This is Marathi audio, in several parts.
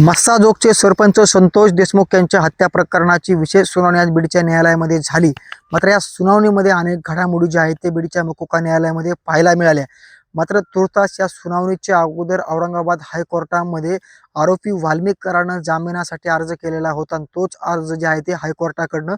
मस्साजोगचे सरपंच संतोष देशमुख यांच्या हत्या प्रकरणाची विशेष सुनावणी आज बीडच्या न्यायालयामध्ये झाली. मात्र या सुनावणीमध्ये अनेक घडामोडी ज्या आहेत ते बीडच्या मकोका न्यायालयामध्ये पाहायला मिळाल्या. मात्र तुर्तास या सुनावणीच्या अगोदर औरंगाबाद हायकोर्टामध्ये आरोपी वाल्मिक करानं जामिनासाठी अर्ज केलेला होता आणि तोच अर्ज जे आहे ते हायकोर्टाकडनं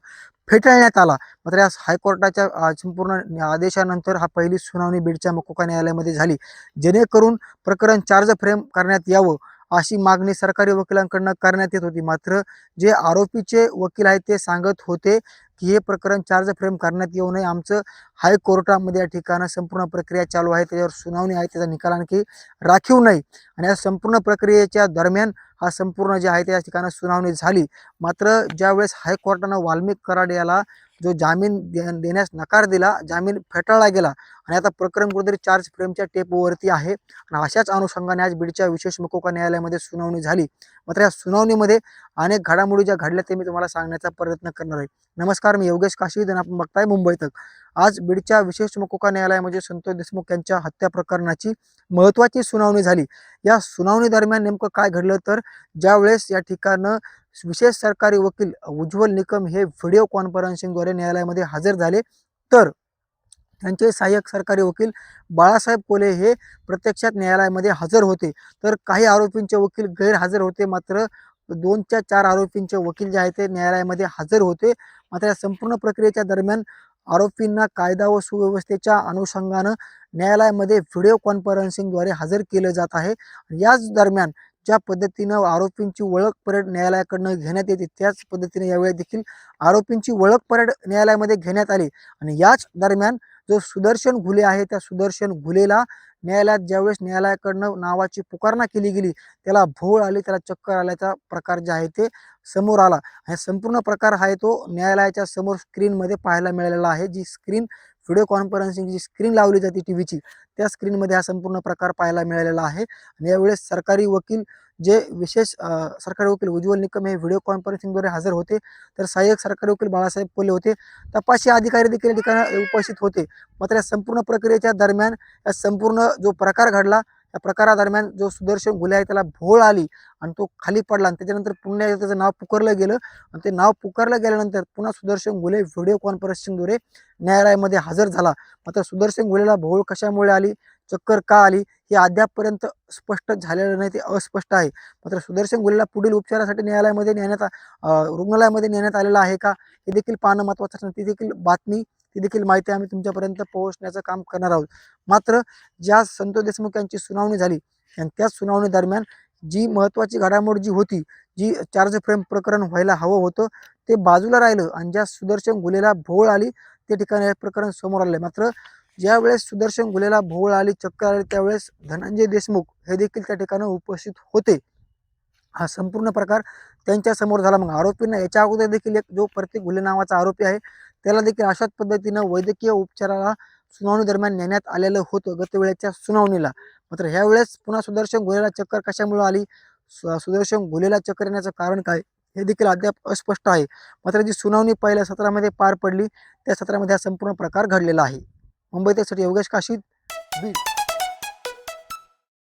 फेटाळण्यात आला. मात्र या हायकोर्टाच्या संपूर्ण आदेशानंतर हा पहिली सुनावणी बीडच्या मकोका न्यायालयामध्ये झाली. जेणेकरून प्रकरण चार्ज फ्रेम करण्यात यावं अशी मागणी सरकारी वकिलांकडनं करण्यात येत होती. मात्र जे आरोपीचे वकील आहेत ते सांगत होते की हे प्रकरण चार्ज फ्रेम करण्यात येऊ नये. आमचं हायकोर्टामध्ये या ठिकाणं संपूर्ण प्रक्रिया चालू आहे. त्याच्यावर सुनावणी आहे. त्याचा निकाल आणखी राखीव नाही. आणि या संपूर्ण प्रक्रियेच्या दरम्यान हा संपूर्ण जे आहे त्या ठिकाणं सुनावणी झाली. मात्र ज्यावेळेस हायकोर्टानं वाल्मिक कराड याला जो जामीन दे- देण्यास नकार दिला जामीन फेटाळला गेला आणि आता प्रकरण कुठेतरी चार्ज फ्रेमच्या टेपवरती आहे. आणि अशाच अनुषंगाने आज बीडच्या विशेष मकोका न्यायालयामध्ये सुनावणी झाली. मात्र या सुनावणीमध्ये अनेक घडामोडी ज्या घडल्या ते मी तुम्हाला सांगण्याचा प्रयत्न करणार आहे. नमस्कार मी योगेश काशी आपण बघताय मुंबई तक. आज बीडच्या विशेष मुकोका न्यायालयामध्ये संतोष देशमुख यांच्या हत्या प्रकरणाची महत्त्वाची सुनावणी झाली. या सुनावणी दरम्यान नेमकं काय घडलं? तर ज्यावेळेस या ठिकाणं विशेष सरकारी वकील उज्ज्वल निकम हे व्हिडिओ कॉन्फरन्सिंगद्वारे न्यायालयामध्ये हजर झाले तर त्यांचे सहाय्यक सरकारी वकील बाळासाहेब कोले हे प्रत्यक्षात न्यायालयामध्ये हजर होते. तर काही आरोपींचे वकील गैरहजर होते मात्र दोनच्या चार आरोपींचे वकील जे आहेत ते न्यायालयामध्ये हजर होते. मात्र या संपूर्ण प्रक्रियेच्या दरम्यान आरोपींना कायदा व सुव्यवस्थेच्या अनुषंगानं न्यायालयामध्ये व्हिडिओ कॉन्फरन्सिंगद्वारे हजर केलं जात आहे. याच दरम्यान ज्या पद्धतीनं आरोपींची ओळख परेड न्यायालयाकडनं घेण्यात येते त्याच पद्धतीने यावेळी देखील आरोपींची ओळख परेड न्यायालयामध्ये घेण्यात आली. आणि याच दरम्यान जो सुदर्शन घुले आहे त्या सुदर्शन घुलेला न्यायालयात ज्यावेळेस न्यायालयाकडनं नावाची पुकारणा केली गेली त्याला भोळ आली त्याला चक्कर आल्याचा प्रकार जे आहे ते समोर आला. हा संपूर्ण प्रकार आहे तो न्यायालयाच्या समोर स्क्रीनमध्ये पाहायला मिळालेला आहे जी स्क्रीन व्हिडिओ कॉन्फरन्सिंगची स्क्रीन लावली जाते टी व्हीची त्या स्क्रीनमध्ये हा संपूर्ण प्रकार पाहायला मिळालेला आहे. आणि यावेळेस सरकारी वकील जे विशेष सरकारी वकील उज्ज्वल निकम हे व्हिडिओ कॉन्फरन्सिंगद्वारे हजर होते. तर सहाय्यक सरकारी वकील बाळासाहेब पोले होते. तपासी अधिकारी देखील या ठिकाणी उपस्थित होते. मात्र या संपूर्ण प्रक्रियेच्या दरम्यान या संपूर्ण जो प्रकार घडला या प्रकारादरम्यान जो सुदर्शन गुले आहे त्याला भोळ आली आणि तो खाली पडला आणि त्याच्यानंतर पुन्हा त्याचं नाव पुकारलं गेलं. आणि ते नाव पुकारलं गेल्यानंतर पुन्हा सुदर्शन गुले व्हिडिओ कॉन्फरन्सिंगद्वारे न्यायालयामध्ये हजर झाला. मात्र सुदर्शन गुलेला भोळ कशामुळे आली? चक्कर का आली? हे अद्यापपर्यंत स्पष्ट झालेलं नाही ते अस्पष्ट आहे. मात्र सुदर्शन गुलेला पुढील उपचारासाठी न्यायालयामध्ये नेण्यात आ- रुग्णालयामध्ये नेण्यात आलेलं आहे का? हे देखील पाहणं महत्त्वाचं असणार. ती देखील बातमी ती देखील माहिती आम्ही तुमच्यापर्यंत पोहोचण्याचं काम करणार आहोत. मात्र ज्या संतोष देशमुख यांची सुनावणी झाली आणि त्या सुनावणी दरम्यान जी महत्त्वाची घडामोड जी होती जी चार्ज फ्रेम प्रकरण व्हायला हवं होतं ते बाजूला राहिलं आणि ज्या सुदर्शन गुलेला भोवळ आली त्या ठिकाणी हे प्रकरण समोर आलं. मात्र ज्यावेळेस सुदर्शन गुलेला भोवळ आली चक्कर आली त्यावेळेस धनंजय देशमुख हे देखील त्या ठिकाणी उपस्थित होते. हा संपूर्ण प्रकार त्यांच्यासमोर झाला. मग आरोपींना याच्या अगोदर देखील एक जो प्रत्येक गुले नावाचा आरोपी आहे त्याला देखील अशाच पद्धतीनं वैद्यकीय उपचाराला सुनावणी दरम्यान नेण्यात आलेलं होतं गतवेळेच्या सुनावणीला. मात्र ह्यावेळेस पुन्हा सुदर्शन गुलेला चक्कर कशामुळे आली? सु- सुदर्शन गुलेला चक्कर येण्याचं कारण काय? हे देखील अद्याप अस्पष्ट आहे. मात्र जी सुनावणी पहिल्या सत्रामध्ये पार पडली त्या सत्रामध्ये हा संपूर्ण प्रकार घडलेला आहे. मुंबई त्यासाठी योगेश काशीद बी